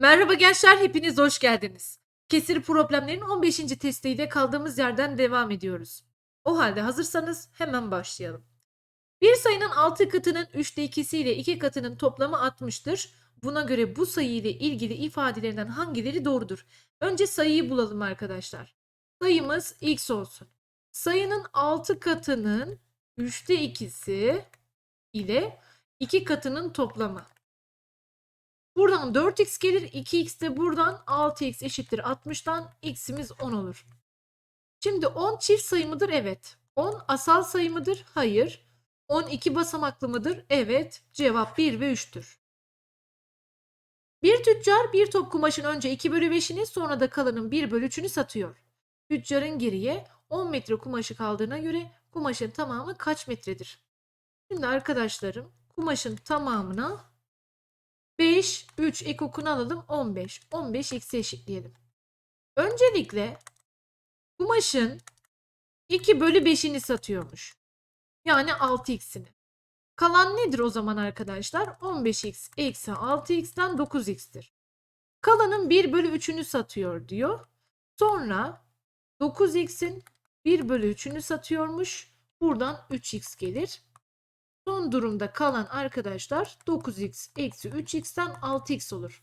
Merhaba gençler, hepiniz hoş geldiniz. Kesir problemlerin 15. testiyle kaldığımız yerden devam ediyoruz. O halde hazırsanız hemen başlayalım. Bir sayının 6 katının 3'te 2'si ile 2 katının toplamı 60'tır. Buna göre bu sayı ile ilgili ifadelerinden hangileri doğrudur? Önce sayıyı bulalım arkadaşlar. Sayımız x olsun. Sayının 6 katının 3'te 2'si ile 2 katının toplamı. Buradan 4x gelir. 2x de buradan 6x eşittir 60'tan x'imiz 10 olur. Şimdi 10 çift sayı mıdır? Evet. 10 asal sayı mıdır? Hayır. 10 iki basamaklı mıdır? Evet. Cevap 1 ve 3'tür. Bir tüccar bir top kumaşın önce 2 bölü 5'ini sonra da kalanın 1 bölü 3'ünü satıyor. Tüccarın geriye 10 metre kumaşı kaldığına göre kumaşın tamamı kaç metredir? Şimdi arkadaşlarım kumaşın tamamına 5, 3 ek okunu alalım 15. 15 x'e eşitleyelim. Öncelikle kumaşın 2 bölü 5'ini satıyormuş. Yani 6x'ini. Kalan nedir o zaman arkadaşlar? 15x eksi 6x'ten 9x'tir. Kalanın 1 bölü 3'ünü satıyor diyor. Sonra 9x'in 1 bölü 3'ünü satıyormuş. Buradan 3x gelir. Son durumda kalan arkadaşlar 9x eksi 3x'ten 6x olur.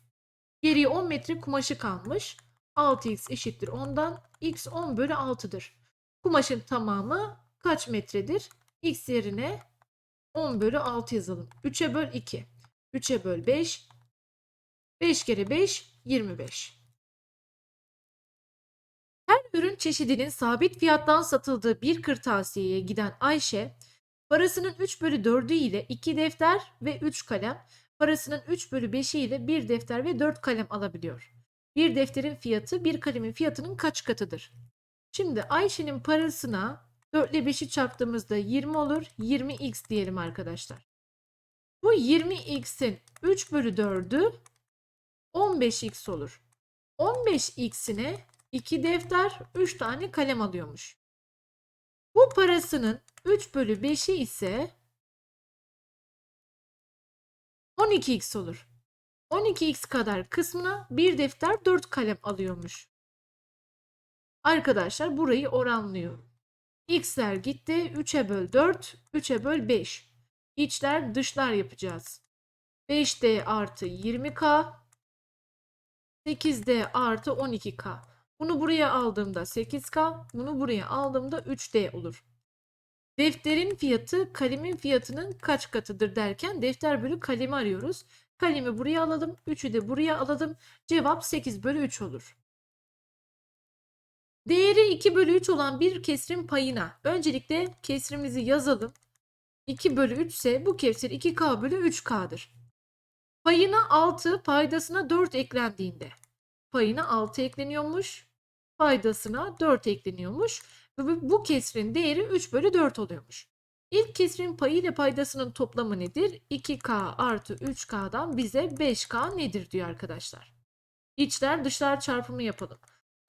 Geriye 10 metre kumaşı kalmış. 6x eşittir 10'dan. x 10 bölü 6'dır. Kumaşın tamamı kaç metredir? x yerine 10 bölü 6 yazalım. 3'e böl 2. 3'e böl 5. 5 kere 5 25. Her ürün çeşidinin sabit fiyattan satıldığı bir kırtasiyeye giden Ayşe Parasının 3 bölü 4'ü ile 2 defter ve 3 kalem, parasının 3 bölü 5'i ile 1 defter ve 4 kalem alabiliyor. Bir defterin fiyatı bir kalemin fiyatının kaç katıdır? Şimdi Ayşe'nin parasına 4 ile 5'i çarptığımızda 20 olur. 20x diyelim arkadaşlar. Bu 20x'in 3 bölü 4'ü 15x olur. 15x'ine 2 defter 3 tane kalem alıyormuş. Bu parasının 3 bölü 5'i ise 12x olur. 12x kadar kısmına bir defter 4 kalem alıyormuş. Arkadaşlar burayı oranlıyorum. X'ler gitti. 3'e böl 4, 3'e böl 5. İçler dışlar yapacağız. 5D artı 20K, 8D artı 12K. Bunu buraya aldığımda 8K, bunu buraya aldığımda 3D olur. Defterin fiyatı kalemin fiyatının kaç katıdır derken defter bölü kalemi arıyoruz. Kalemi buraya alalım. 3'ü de buraya alalım. Cevap 8 bölü 3 olur. Değeri 2 bölü 3 olan bir kesrin payına öncelikle kesrimizi yazalım. 2 bölü 3 ise bu kesir 2K bölü 3K'dır. Payına 6, paydasına 4 eklendiğinde payına 6 ekleniyormuş. Paydasına 4 ekleniyormuş. Ve bu kesrin değeri 3 bölü 4 oluyormuş. İlk kesrin payı ile paydasının toplamı nedir? 2K artı 3K'dan bize 5K nedir diyor arkadaşlar. İçler dışlar çarpımı yapalım.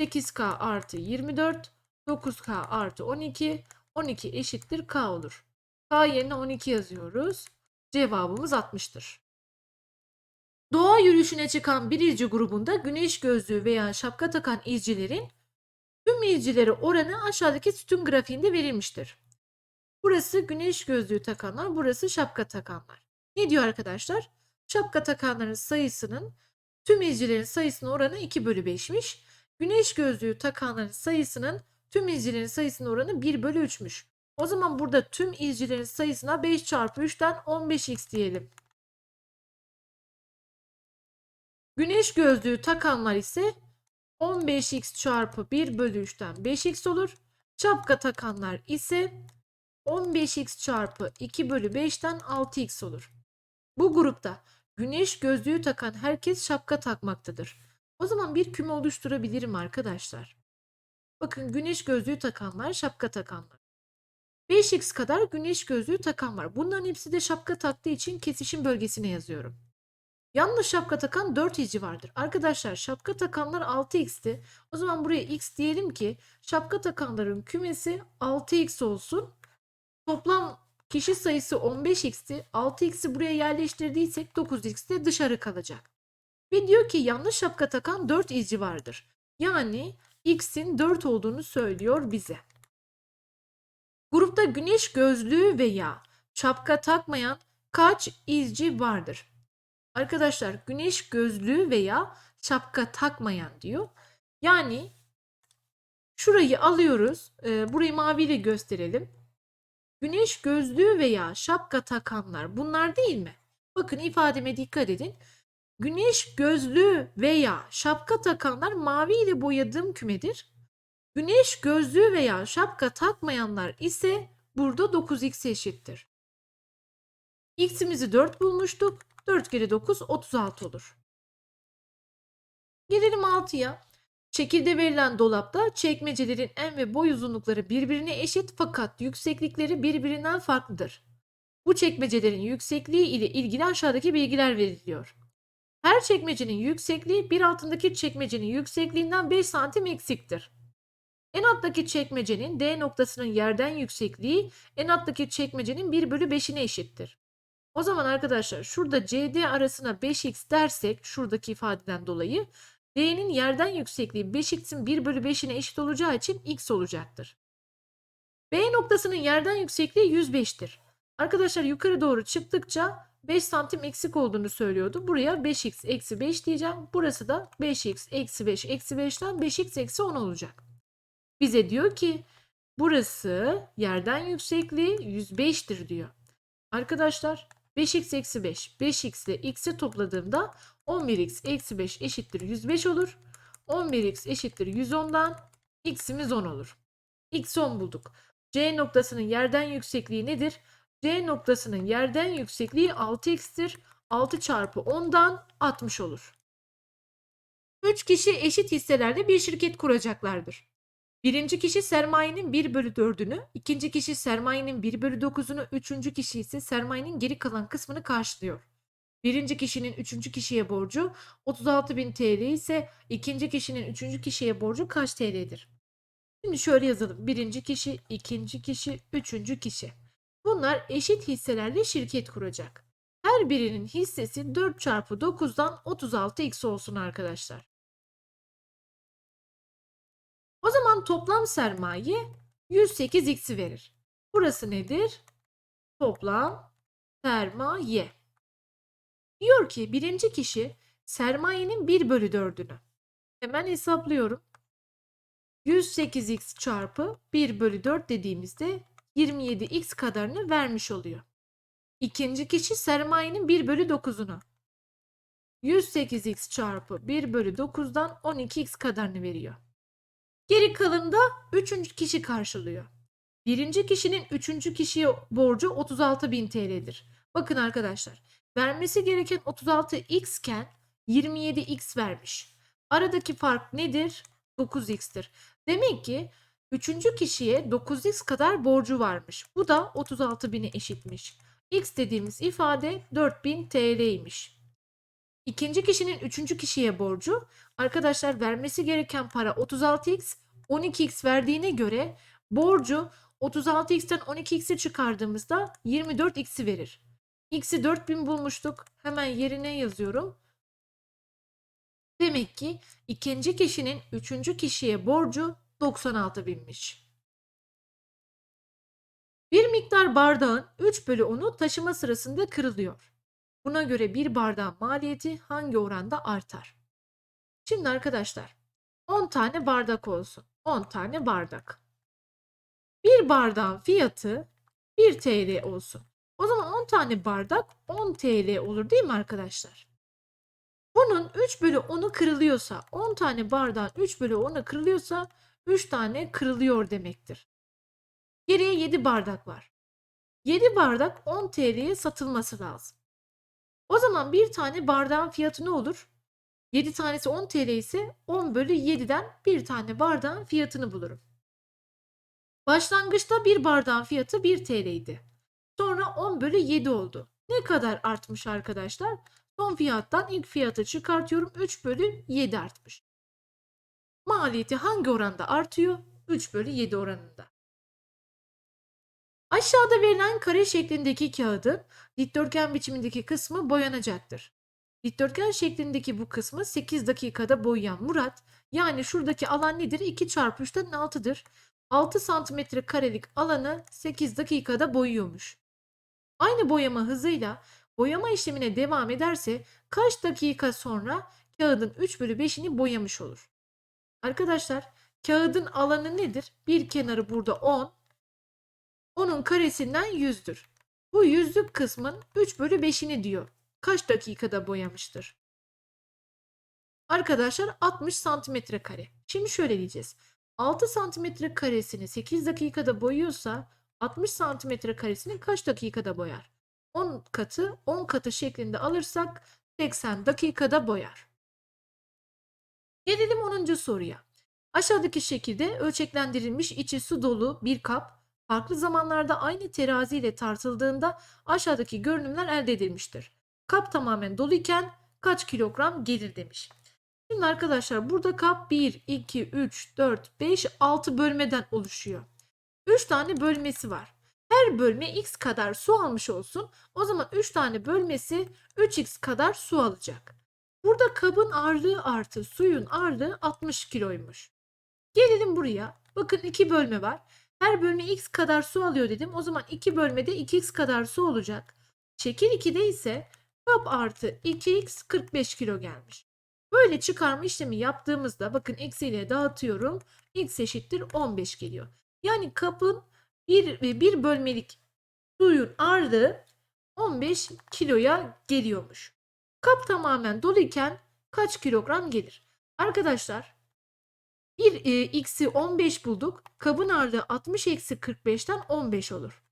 8K artı 24, 9K artı 12, 12 eşittir K olur. K yerine 12 yazıyoruz. Cevabımız 60'tır. Doğa yürüyüşüne çıkan bir izci grubunda güneş gözlüğü veya şapka takan izcilerin tüm izcileri oranı aşağıdaki sütun grafiğinde verilmiştir. Burası güneş gözlüğü takanlar, burası şapka takanlar. Ne diyor arkadaşlar? Şapka takanların sayısının tüm izcilerin sayısının oranı 2 bölü 5'miş. Güneş gözlüğü takanların sayısının tüm izcilerin sayısının oranı 1 bölü 3'müş. O zaman burada tüm izcilerin sayısına 5 çarpı 3'ten 15x diyelim. Güneş gözlüğü takanlar ise 15x çarpı 1 bölü 3'ten 5x olur. Şapka takanlar ise 15x çarpı 2 bölü 5'ten 6x olur. Bu grupta güneş gözlüğü takan herkes şapka takmaktadır. O zaman bir küme oluşturabilirim arkadaşlar. Bakın güneş gözlüğü takanlar, şapka takanlar. 5x kadar güneş gözlüğü takan var. Bunların hepsi de şapka taktığı için kesişim bölgesine yazıyorum. Yanlış şapka takan 4 izci vardır. Arkadaşlar şapka takanlar 6x'ti. O zaman buraya x diyelim ki şapka takanların kümesi 6x olsun. Toplam kişi sayısı 15x'ti. 6x'i buraya yerleştirdiysek 9x de dışarı kalacak. Ve diyor ki yanlış şapka takan 4 izci vardır. Yani x'in 4 olduğunu söylüyor bize. Grupta güneş gözlüğü veya şapka takmayan kaç izci vardır? Arkadaşlar güneş gözlüğü veya şapka takmayan diyor. Yani şurayı alıyoruz. e, burayı maviyle gösterelim. Güneş gözlüğü veya şapka takanlar bunlar değil mi? Bakın ifademe dikkat edin. Güneş gözlüğü veya şapka takanlar mavi ile boyadığım kümedir. Güneş gözlüğü veya şapka takmayanlar ise burada 9x eşittir. X'imizi 4 bulmuştuk. 4 kere 9 36 olur. Gelelim 6'ya. Şekilde verilen dolapta çekmecelerin en ve boy uzunlukları birbirine eşit fakat yükseklikleri birbirinden farklıdır. Bu çekmecelerin yüksekliği ile ilgili aşağıdaki bilgiler veriliyor. Her çekmecenin yüksekliği bir altındaki çekmecenin yüksekliğinden 5 santim eksiktir. En alttaki çekmecenin D noktasının yerden yüksekliği en alttaki çekmecenin 1 bölü 5'ine eşittir. O zaman arkadaşlar şurada CD arasına 5x dersek şuradaki ifadeden dolayı D'nin yerden yüksekliği 5x'in 1 bölü 5'ine eşit olacağı için x olacaktır. B noktasının yerden yüksekliği 105'tir. Arkadaşlar yukarı doğru çıktıkça 5 santim eksik olduğunu söylüyordu. Buraya 5x eksi 5 diyeceğim. Burası da 5x eksi 5 eksi 5'ten 5x eksi 10 olacak. Bize diyor ki burası yerden yüksekliği 105'tir diyor. Arkadaşlar 5x eksi 5. 5x ile x'i topladığımda 11x eksi 5 eşittir 105 olur. 11x eşittir 110'dan x'imiz 10 olur. x 10 bulduk. C noktasının yerden yüksekliği nedir? C noktasının yerden yüksekliği 6x'tir. 6 çarpı 10'dan 60 olur. 3 kişi eşit hisselerle bir şirket kuracaklardır. Birinci kişi sermayenin 1 bölü 4'ünü, ikinci kişi sermayenin 1 bölü 9'unu, üçüncü kişi ise sermayenin geri kalan kısmını karşılıyor. Birinci kişinin üçüncü kişiye borcu 36.000 TL ise ikinci kişinin üçüncü kişiye borcu kaç TL'dir? Şimdi şöyle yazalım. Birinci kişi, ikinci kişi, üçüncü kişi. Bunlar eşit hisselerle şirket kuracak. Her birinin hissesi 4 çarpı 9'dan 36x olsun arkadaşlar. Zaman toplam sermaye 108x'i verir. Burası nedir? Toplam sermaye. Diyor ki birinci kişi sermayenin 1 bölü 4'ünü. Hemen hesaplıyorum. 108x çarpı 1 bölü 4 dediğimizde 27x kadarını vermiş oluyor. İkinci kişi sermayenin 1 bölü 9'unu. 108x çarpı 1 bölü 9'dan 12x kadarını veriyor. Geri kalanı da üçüncü kişi karşılıyor. Birinci kişinin üçüncü kişiye borcu 36.000 TL'dir. Bakın arkadaşlar vermesi gereken 36x iken 27x vermiş. Aradaki fark nedir? 9x'tir. Demek ki üçüncü kişiye 9x kadar borcu varmış. Bu da 36.000'e eşitmiş. x dediğimiz ifade 4000 TL'ymiş. İkinci kişinin üçüncü kişiye borcu arkadaşlar vermesi gereken para 36x 12x verdiğine göre borcu 36x'ten 12x'i çıkardığımızda 24x'i verir. X'i 4000 bulmuştuk. Hemen yerine yazıyorum. Demek ki ikinci kişinin üçüncü kişiye borcu 96.000'miş. Bir miktar bardağın 3 bölü 10'u taşıma sırasında kırılıyor. Buna göre bir bardağın maliyeti hangi oranda artar? Şimdi arkadaşlar 10 tane bardak olsun. 10 tane bardak. Bir bardağın fiyatı 1 TL olsun. O zaman 10 tane bardak 10 TL olur değil mi arkadaşlar? Bunun 3 bölü 10'u kırılıyorsa 10 tane bardağın 3 bölü 10'u kırılıyorsa 3 tane kırılıyor demektir. Geriye 7 bardak var. 7 bardak 10 TL'ye satılması lazım. O zaman bir tane bardağın fiyatı ne olur? 7 tanesi 10 TL ise 10 bölü 7'den bir tane bardağın fiyatını bulurum. Başlangıçta bir bardağın fiyatı 1 TL idi. Sonra 10 bölü 7 oldu. Ne kadar artmış arkadaşlar? Son fiyattan ilk fiyatı çıkartıyorum. 3 bölü 7 artmış. Maliyeti hangi oranda artıyor? 3 bölü 7 oranında. Aşağıda verilen kare şeklindeki kağıdın dikdörtgen biçimindeki kısmı boyanacaktır. Dikdörtgen şeklindeki bu kısmı 8 dakikada boyayan Murat yani şuradaki alan nedir? 2 çarpı 3'ten 6'dır. 6 santimetre karelik alanı 8 dakikada boyuyormuş. Aynı boyama hızıyla boyama işlemine devam ederse kaç dakika sonra kağıdın 3 bölü 5'ini boyamış olur? Arkadaşlar kağıdın alanı nedir? Bir kenarı burada 10. Onun karesinden 100'dür. Bu yüzlük kısmın 3 bölü 5'ini diyor. Kaç dakikada boyamıştır? Arkadaşlar 60 santimetre kare. Şimdi şöyle diyeceğiz. 6 santimetre karesini 8 dakikada boyuyorsa 60 santimetre karesini kaç dakikada boyar? 10 katı 10 katı şeklinde alırsak 80 dakikada boyar. Gelelim 10. soruya. Aşağıdaki şekilde ölçeklendirilmiş içi su dolu bir kap farklı zamanlarda aynı terazi ile tartıldığında aşağıdaki görünümler elde edilmiştir. Kap tamamen doluyken kaç kilogram gelir demiş. Şimdi arkadaşlar burada kap 1, 2, 3, 4, 5, 6 bölmeden oluşuyor. 3 tane bölmesi var. Her bölme x kadar su almış olsun. O zaman 3 tane bölmesi 3x kadar su alacak. Burada kabın ağırlığı artı suyun ağırlığı 60 kiloymuş. Gelelim buraya. Bakın iki bölme var. Her bölme x kadar su alıyor dedim. O zaman iki bölmede 2x kadar su olacak. Şekil 2'de ise kap artı 2x 45 kilo gelmiş. Böyle çıkarma işlemi yaptığımızda bakın eksiyle dağıtıyorum. x eşittir 15 geliyor. Yani kapın bir, bir bölmelik suyun ağırlığı 15 kiloya geliyormuş. Kap tamamen doluyken kaç kilogram gelir? Arkadaşlar bir e, x'i 15 bulduk. Kabın ağırlığı 60 eksi 45'ten 15 olur.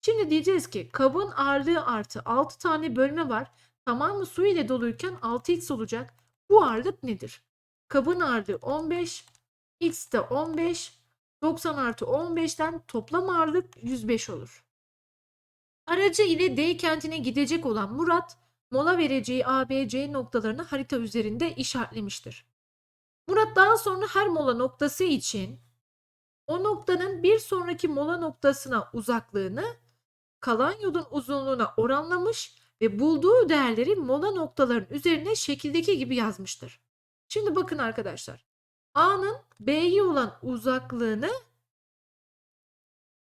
Şimdi diyeceğiz ki kabın ağırlığı artı 6 tane bölme var. Tamamı su ile doluyken 6x olacak. Bu ağırlık nedir? Kabın ağırlığı 15, x de 15, 90 artı 15'ten toplam ağırlık 105 olur. Aracı ile D kentine gidecek olan Murat, mola vereceği A, B, C noktalarını harita üzerinde işaretlemiştir. Murat daha sonra her mola noktası için o noktanın bir sonraki mola noktasına uzaklığını kalan yolun uzunluğuna oranlamış ve bulduğu değerleri mola noktaların üzerine şekildeki gibi yazmıştır. Şimdi bakın arkadaşlar. A'nın B'ye olan uzaklığını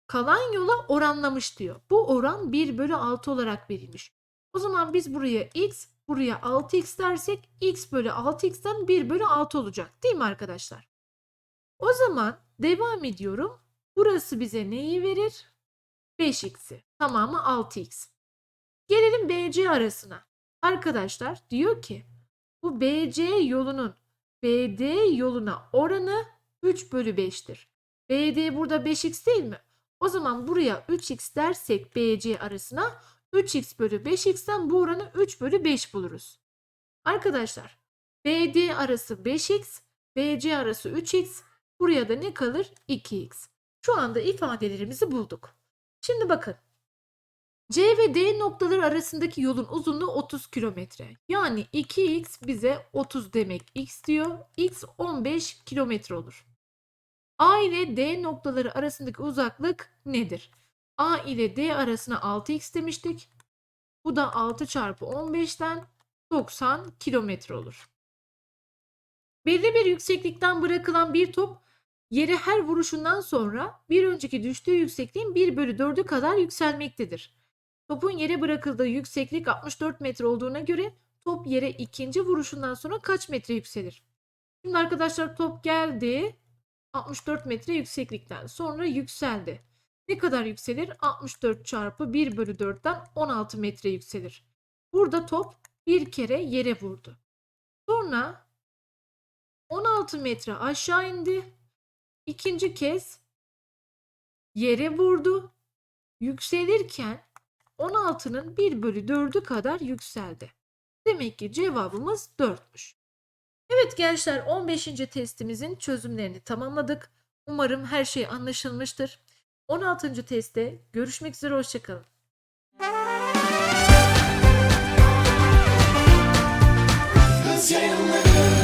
kalan yola oranlamış diyor. Bu oran 1 bölü 6 olarak verilmiş. O zaman biz buraya x, buraya 6x dersek x bölü 6x'ten 1 bölü 6 olacak değil mi arkadaşlar? O zaman devam ediyorum. Burası bize neyi verir? 5x'i. Tamamı 6x. Gelelim BC arasına. Arkadaşlar diyor ki bu BC yolunun BD yoluna oranı 3 bölü 5'tir. BD burada 5x değil mi? O zaman buraya 3x dersek BC arasına 3x bölü 5x'ten bu oranı 3 bölü 5 buluruz. Arkadaşlar BD arası 5x, BC arası 3x, buraya da ne kalır? 2x. Şu anda ifadelerimizi bulduk. Şimdi bakın. C ve D noktaları arasındaki yolun uzunluğu 30 kilometre. Yani 2x bize 30 demek x diyor. x 15 kilometre olur. A ile D noktaları arasındaki uzaklık nedir? A ile D arasına 6x demiştik. Bu da 6 çarpı 15'ten 90 kilometre olur. Belli bir yükseklikten bırakılan bir top yere her vuruşundan sonra bir önceki düştüğü yüksekliğin 1 bölü 4'ü kadar yükselmektedir. Topun yere bırakıldığı yükseklik 64 metre olduğuna göre top yere ikinci vuruşundan sonra kaç metre yükselir? Şimdi arkadaşlar top geldi 64 metre yükseklikten sonra yükseldi. Ne kadar yükselir? 64 çarpı 1 bölü 4'ten 16 metre yükselir. Burada top bir kere yere vurdu. Sonra 16 metre aşağı indi. İkinci kez yere vurdu. Yükselirken 16'nın 1 bölü 4'ü kadar yükseldi. Demek ki cevabımız 4'müş. Evet gençler 15. testimizin çözümlerini tamamladık. Umarım her şey anlaşılmıştır. 16. testte görüşmek üzere hoşçakalın. Kız yayınları